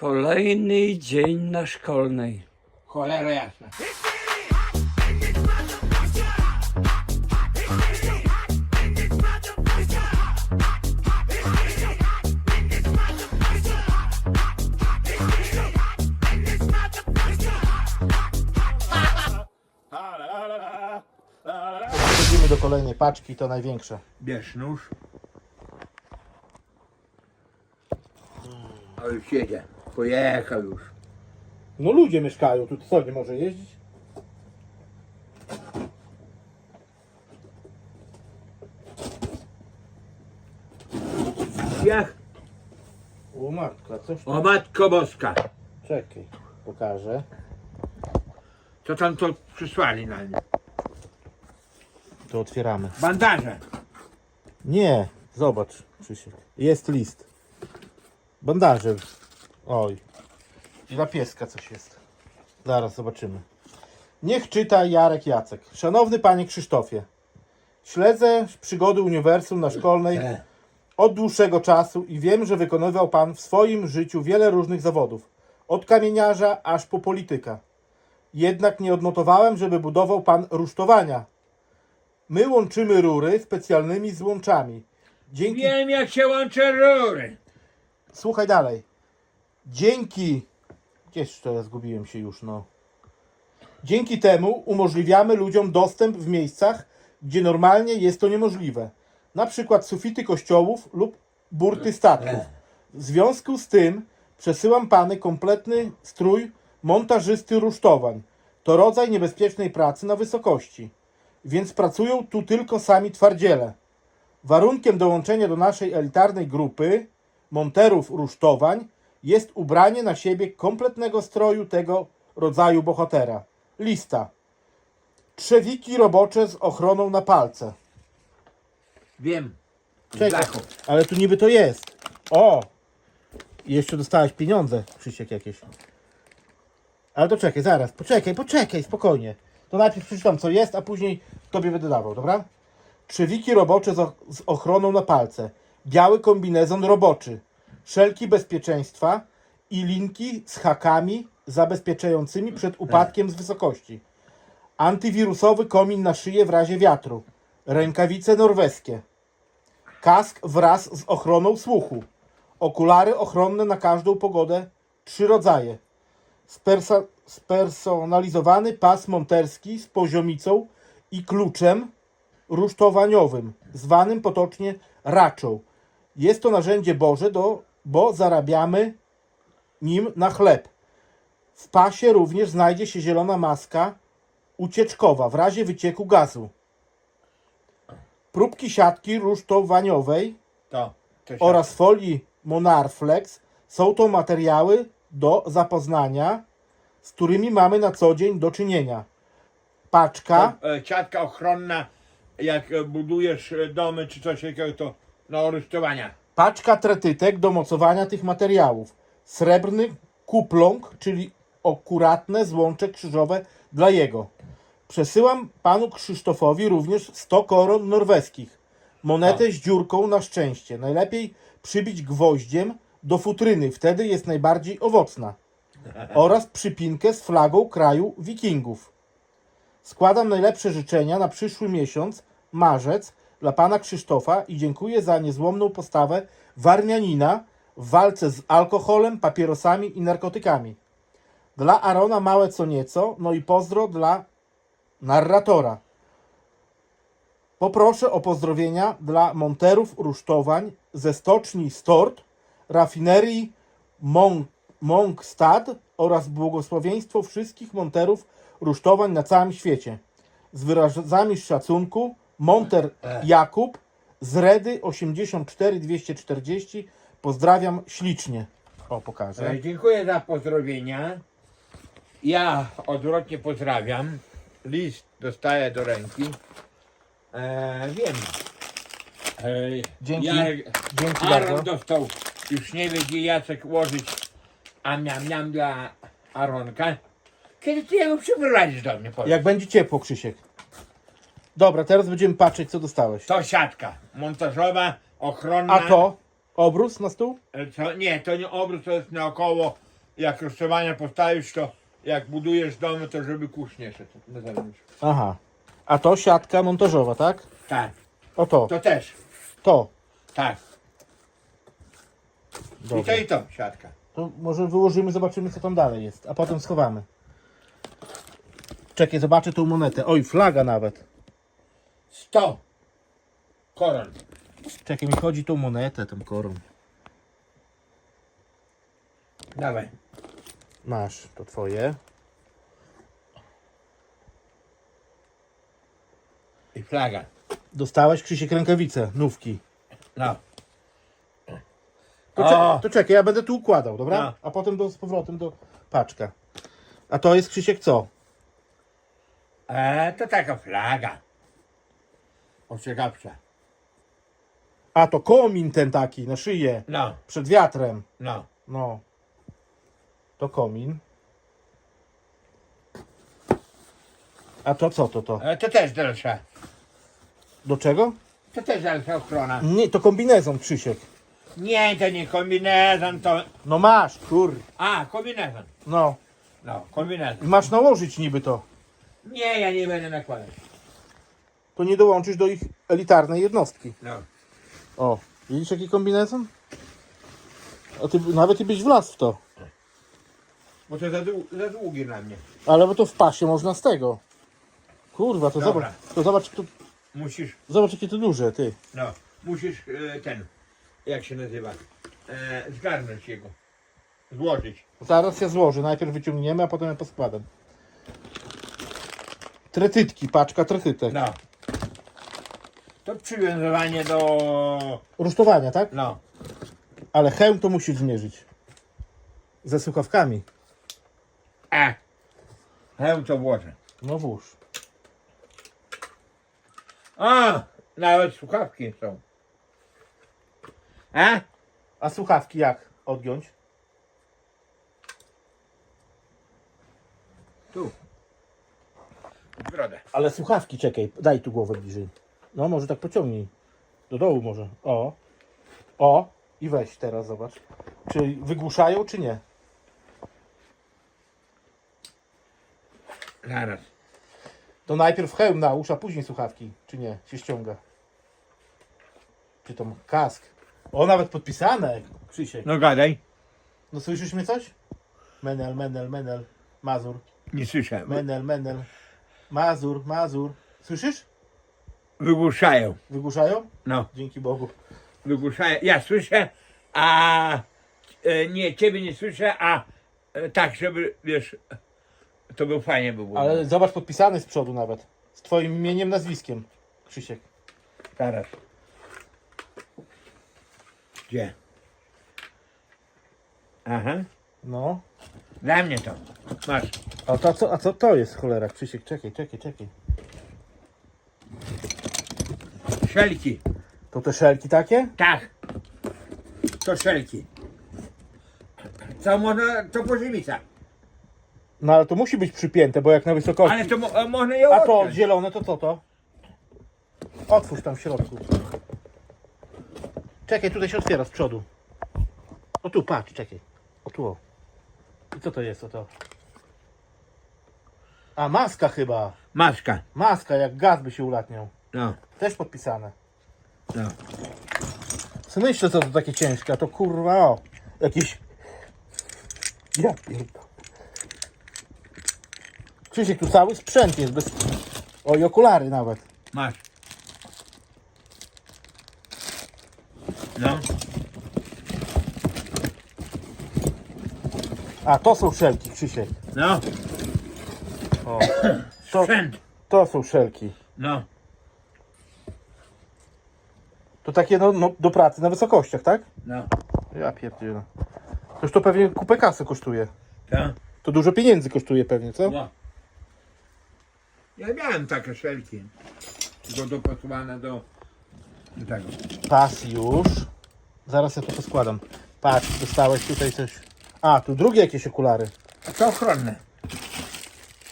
Kolejny dzień na szkolnej. Cholera jasna. Przechodzimy do kolejnej paczki, to największe. Bierz nóż. O już jedzie. Pojechał już. No ludzie mieszkają, tu co, nie może jeździć? Jak? O matka, coś O matko boska. Czekaj, pokażę. Co tam to przysłali na mnie? To otwieramy. Bandaże. Nie, zobacz, Krzysiek. Jest list. Bandaże. Oj. I dla pieska coś jest. Zaraz zobaczymy. Niech czyta Jarek Jacek. Szanowny panie Krzysztofie. Śledzę przygody uniwersum na szkolnej od dłuższego czasu i wiem, że wykonywał pan w swoim życiu wiele różnych zawodów. Od kamieniarza aż po polityka. Jednak nie odnotowałem, żeby budował pan rusztowania. My łączymy rury specjalnymi złączami. Dzięki. Wiem jak się łączy rury. Słuchaj dalej. Dzięki. Gdzież to ja zgubiłem się już, no. Dzięki temu umożliwiamy ludziom dostęp w miejscach, gdzie normalnie jest to niemożliwe. Na przykład sufity kościołów lub burty statków. W związku z tym przesyłam pany kompletny strój montażysty rusztowań. To rodzaj niebezpiecznej pracy na wysokości. Więc pracują tu tylko sami twardziele. Warunkiem dołączenia do naszej elitarnej grupy monterów rusztowań jest ubranie na siebie kompletnego stroju tego rodzaju bohatera. Lista. Trzewiki robocze z ochroną na palce. Wiem. Czekaj, ale tu niby to jest. O! Jeszcze dostałeś pieniądze, Krzysiek, jakieś. Ale to czekaj, zaraz, poczekaj, poczekaj, spokojnie. To najpierw przeczytam, co jest, a później tobie będę dawał, dobra? Trzewiki robocze z, och- z ochroną na palce. Biały kombinezon roboczy. Szelki bezpieczeństwa i linki z hakami zabezpieczającymi przed upadkiem z wysokości. Antywirusowy komin na szyję w razie wiatru. Rękawice norweskie. Kask wraz z ochroną słuchu. Okulary ochronne na każdą pogodę. Trzy rodzaje. Spersa, spersonalizowany pas monterski z poziomicą i kluczem rusztowaniowym, zwanym potocznie raczą. Jest to narzędzie Boże, do, bo zarabiamy nim na chleb. W pasie również znajdzie się zielona maska ucieczkowa w razie wycieku gazu. Próbki siatki rusztowaniowej To. to się- oraz folii Monarflex są to materiały do zapoznania, z którymi mamy na co dzień do czynienia. Paczka, To, e, Ciatka ochronna, jak e, budujesz e, domy czy coś takiego, to na aresztowania. Paczka tretytek do mocowania tych materiałów. Srebrny kupląg, czyli akuratne złącze krzyżowe dla jego. Przesyłam panu Krzysztofowi również 100 koron norweskich. Monetę z dziurką na szczęście. Najlepiej przybić gwoździem do futryny, wtedy jest najbardziej owocna. Oraz przypinkę z flagą kraju wikingów. Składam najlepsze życzenia na przyszły miesiąc, marzec, dla pana Krzysztofa i dziękuję za niezłomną postawę warmianina w walce z alkoholem, papierosami i narkotykami. Dla Arona małe co nieco, no i pozdro dla narratora. Poproszę o pozdrowienia dla monterów rusztowań ze stoczni Stort, rafinerii Mon- Monkstad oraz błogosławieństwo wszystkich monterów rusztowań na całym świecie. Z wyrazami szacunku Monter Jakub z Redy 84240. Pozdrawiam ślicznie. O, pokażę. E, Dziękuję za pozdrowienia. Ja odwrotnie pozdrawiam. List dostaję do ręki. E, wiem. E, Dzięki. Dzięki Aaron bardzo. dostał, już nie wie gdzie Jacek łożyć, a miam, miam dla Aronka. Kiedy ty jego przyprowadzisz do mnie? powiedz? Jak będzie ciepło, Krzysiek. Dobra, teraz będziemy patrzeć, co dostałeś. To siatka montażowa, ochronna. A to? Obrus na stół? E, Co? Nie, to nie obrót, to jest naokoło jak rusztowania postawisz, to jak budujesz domy, to żeby kurz nie szedł na zewnątrz. Aha. A to siatka montażowa, tak? Tak, O to, to też. to. Tak. I to i to, siatka. To może wyłożymy, zobaczymy co tam dalej jest, a potem schowamy. Czekaj, zobaczę tą monetę. Oj, flaga nawet. 100 koron. Czekaj, mi chodzi tą monetę, tą korą. Dawaj. Masz, to twoje. I flaga. Dostałeś Krzysiek rękawice, nówki. No. To, O! to czekaj, ja będę tu układał, dobra? No. A potem do, z powrotem do paczka. A to jest Krzysiek co? E, to taka flaga. Ostrzegawcza. A to komin ten taki na szyję, No, przed wiatrem. no. No. To komin. A to co to to? E, to też dalsza. Do czego? To też dalsza ochrona. Nie, to kombinezon Krzysiek. Nie, to nie kombinezon, to... No masz, kur. A, kombinezon. No. No, kombinezon. I masz nałożyć niby to. Nie, ja nie będę nakładać. To nie dołączysz do ich elitarnej jednostki. No. O, widzisz jaki kombinezon? A ty nawet i byś wlazł w to. Bo to za, dłu- za długi dla mnie. Ale bo to w pasie można z tego. Kurwa, to Dobra. zobacz, to zobacz, to, Musisz, zobacz jakie to duże, ty. no, musisz e, ten, jak się nazywa, e, zgarnąć jego. Złożyć. Zaraz ja złożę, najpierw wyciągniemy, a potem ja poskładam. Tretytki, paczka tretytek. No. To przywiązywanie do, Rusztowania, tak? no, Ale hełm to musisz zmierzyć. Ze słuchawkami. e. Hełm to włożę. No włóż. A, nawet słuchawki są. E? A słuchawki jak odgiąć? Tu. W brodę. Ale słuchawki, czekaj, daj tu głowę bliżej. No, może tak pociągnij. Do dołu może. O. O. I weź teraz, zobacz. Czy wygłuszają, czy nie? Zaraz. To najpierw hełm na uszy, a później słuchawki, czy nie? Się ściąga. Czy to kask? O, nawet podpisane, Krzysiek. No gadaj. No słyszysz mnie coś? Menel, menel, menel. Mazur. Nie słyszę. Menel, menel. Mazur, mazur. Słyszysz? Wygłuszają. Wygłuszają? No, Dzięki Bogu. wygłuszają. Ja słyszę, a e, nie, ciebie nie słyszę, a e, tak, żeby, wiesz, to był fajnie by było. Ale zobacz, podpisany z przodu nawet. Z twoim imieniem, nazwiskiem. Krzysiek. Zaraz. Gdzie? Aha. No. Dla mnie to. Masz. A, to, co, a co to jest, cholera? Krzysiek, czekaj, czekaj, czekaj. Szelki. To te szelki takie? Tak. To szelki. Co można, to poziemica. No ale to musi być przypięte, bo jak na wysokości. Ale to mo, można ją A to odciąć. zielone to co to? Otwórz tam w środku. Czekaj, tutaj się otwiera z przodu. O tu, patrz, czekaj. O tu. O. I co to jest, o to? A, maska chyba. Maska. Maska, jak gaz by się ulatniał. No, Też podpisane. no. Co myślę, co to takie ciężkie, a to kurwa, o. Jakieś... Ja pierdolę. Krzysiek, tu cały sprzęt jest, bez... O, i okulary nawet. Masz. No. A, to są szelki, Krzysiek. No. To, Sprzęt. to są szelki. No. To takie no, no, do pracy na wysokościach, tak? No. Ja pierdzielę. Toż to pewnie kupę kasy kosztuje. To. To dużo pieniędzy kosztuje pewnie, co? No. Ja miałem takie szelki. Tylko dopasowane do, do tego. Pas już. Zaraz ja to poskładam. Patrz, dostałeś tutaj coś. A, tu drugie jakieś okulary. A to ochronne.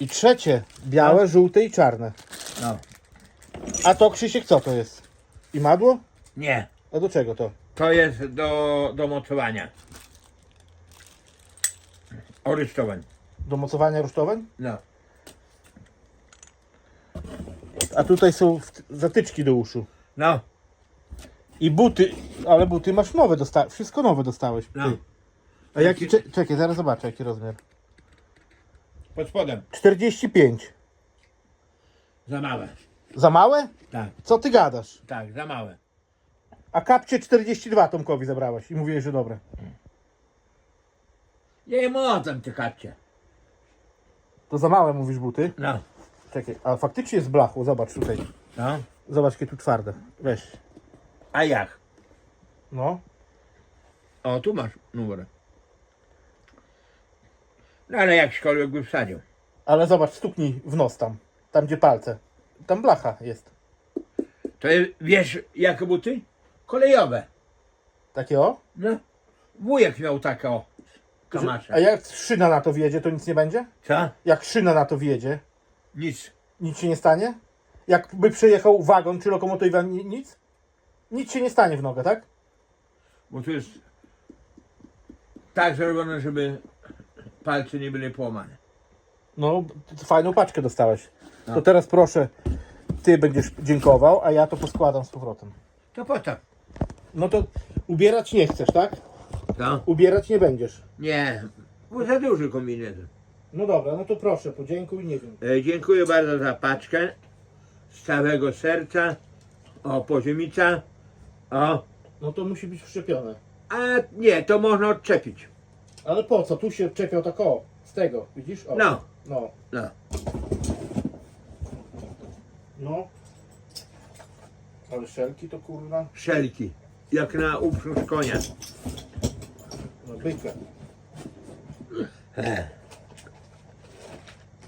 I trzecie, białe, żółte i czarne. No. A to Krzysiek co to jest? I madło? Nie. A do czego to? To jest do, do mocowania. Orystowań. Do mocowania rusztowań? No. A tutaj są w- zatyczki do uszu. No. I buty, ale buty masz nowe, dosta wszystko nowe dostałeś. Ty. No. A jaki, cze- czekaj, zaraz zobaczę jaki rozmiar. Pod spodem. 45. Za małe. Za małe? Tak, Co ty gadasz? tak, za małe. A kapcie 42 Tomkowi zabrałeś i mówiłeś, że dobre. Nie motam te kapcie. To za małe mówisz buty? No. Czekaj, a faktycznie jest blachu, zobacz tutaj. No. Zobacz jakie tu twarde. Weź. A jak? No. O, tu masz numer. No ale jakśkolwiek by wsadził. Ale zobacz, stuknij w nos tam. Tam gdzie palce. Tam blacha jest. To wiesz jakie buty? Kolejowe. Takie o? No. Wujek miał takie o. Kamasze. A jak szyna na to wjedzie, to nic nie będzie? Co? Jak szyna na to wjedzie, Nic. nic się nie stanie? Jakby przyjechał wagon czy lokomotywa, ni- nic? Nic się nie stanie w nogę, tak? Bo to jest tak zrobione, żeby palce nie były połamane. No, t- fajną paczkę dostałeś. To No. teraz proszę, ty będziesz dziękował, a ja to poskładam z powrotem. To po to. No to ubierać nie chcesz, tak? Co? Ubierać nie będziesz. Nie. Bo za duży kombinezon. No dobra, no to proszę, podziękuj, nie wiem. E, dziękuję bardzo za paczkę. Z całego serca. O, poziomica. O. No to musi być wszczepione. A nie, to można odczepić. Ale po co? Tu się czepiał tak o, z tego, widzisz? O. No. No. No. No. Ale szelki to kurwa, Szelki. Jak na uprząż konia. no byka.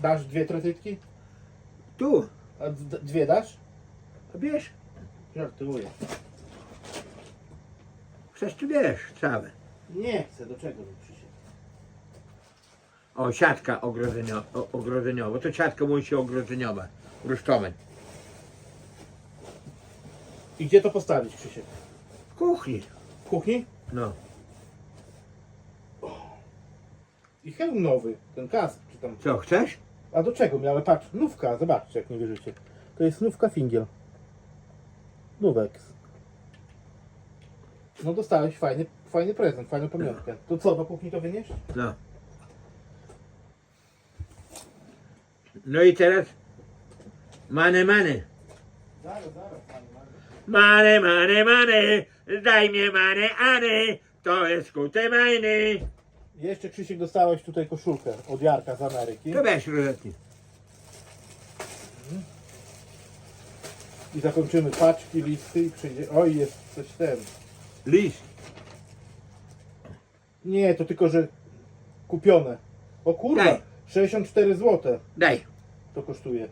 Dasz dwie tretytki? Tu. A d- dwie dasz? A Wiesz? Żartuję. Przecież ty wiesz całe. Nie chcę, do czego mi Krzysiek? O, siatka ogrodzenio, o, ogrodzeniowa. To siatka mówi się ogrodzeniowa. Rusztowań. I gdzie to postawić Krzysiek? W kuchni. W kuchni? No. I hełm nowy, ten kask czy tam. Co, chcesz? A do czego miałem? Patrz, nówka, zobaczcie jak nie wierzycie. To jest nówka fingiel. Nówek. No dostałeś fajny, fajny prezent, fajną pamiątkę. To co, do kuchni to wynieść? No. No i teraz mane, mane. Zaraz, zaraz, panie Mariusz. Mane, mane, mane. Daj mnie mane, ane. To jest skute majny. Jeszcze Krzysiek dostałeś tutaj koszulkę od Jarka z Ameryki. To weź rozetki. I zakończymy paczki, listy i przyjdzie. Oj, jest coś ten. List. Nie, to tylko, że kupione. O kurwa, Daj. 64 zł Daj. to kosztuje.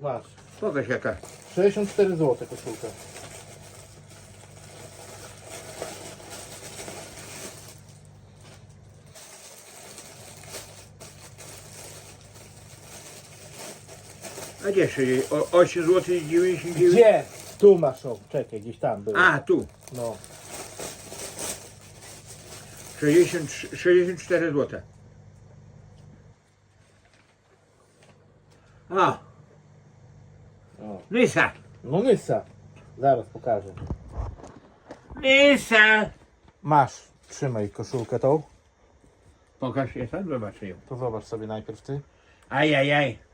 Masz. Pokaż jaka. 64 zł koszulka. A gdzie się o 8 zł 99? Gdzie? Tu masz, o, czekaj, gdzieś tam było. A, tu. No. 63, 64 zł. O, o. Nysa. No Nysa. Zaraz pokażę. Nysa. Masz, trzymaj koszulkę tą. Pokaż je sam, zobaczę ją. To zobacz sobie najpierw ty. Ajajaj.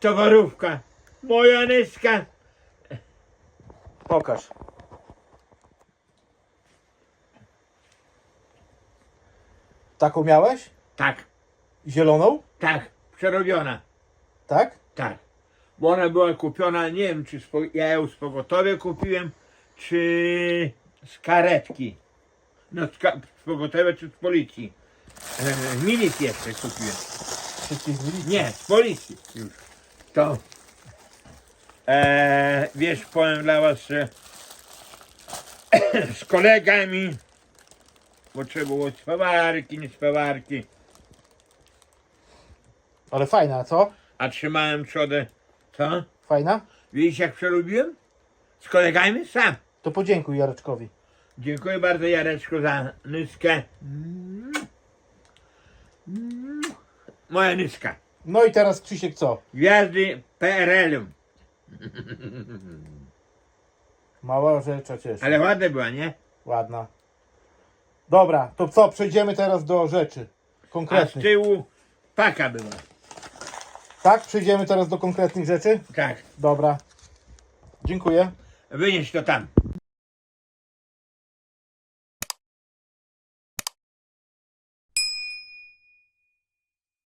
Towarówka. Moja Nyska. Pokaż. Taką miałeś? Tak, Zieloną? tak, przerobiona. Tak? Tak. Bo ona była kupiona, nie wiem, czy z, po- ja ją z pogotowia kupiłem, czy z karetki. No, z, ka- z pogotowia, czy z policji. E, z milicji jeszcze kupiłem. Wszystkich z. Nie, z policji już. To. E, wiesz, powiem dla was, że z kolegami, bo trzeba było spawarki, nie spawarki, Ale fajna, co? a trzymałem trzodę. Co? Fajna? Widzisz jak przerobiłem? Z kolegami? Sam. To podziękuj Jareczkowi. Dziękuję bardzo Jareczku za nyskę. moja nyska. No i teraz Krzysiek co? Gwiazdy PRL-u. Mała rzecz, a cieszy. Ale ładna była, nie? Ładna. Dobra, to co? Przejdziemy teraz do rzeczy. A z Konkretnych. tyłu paka była. Tak? Przejdziemy teraz do konkretnych rzeczy? Tak. Dobra. Dziękuję. Wynieś to tam.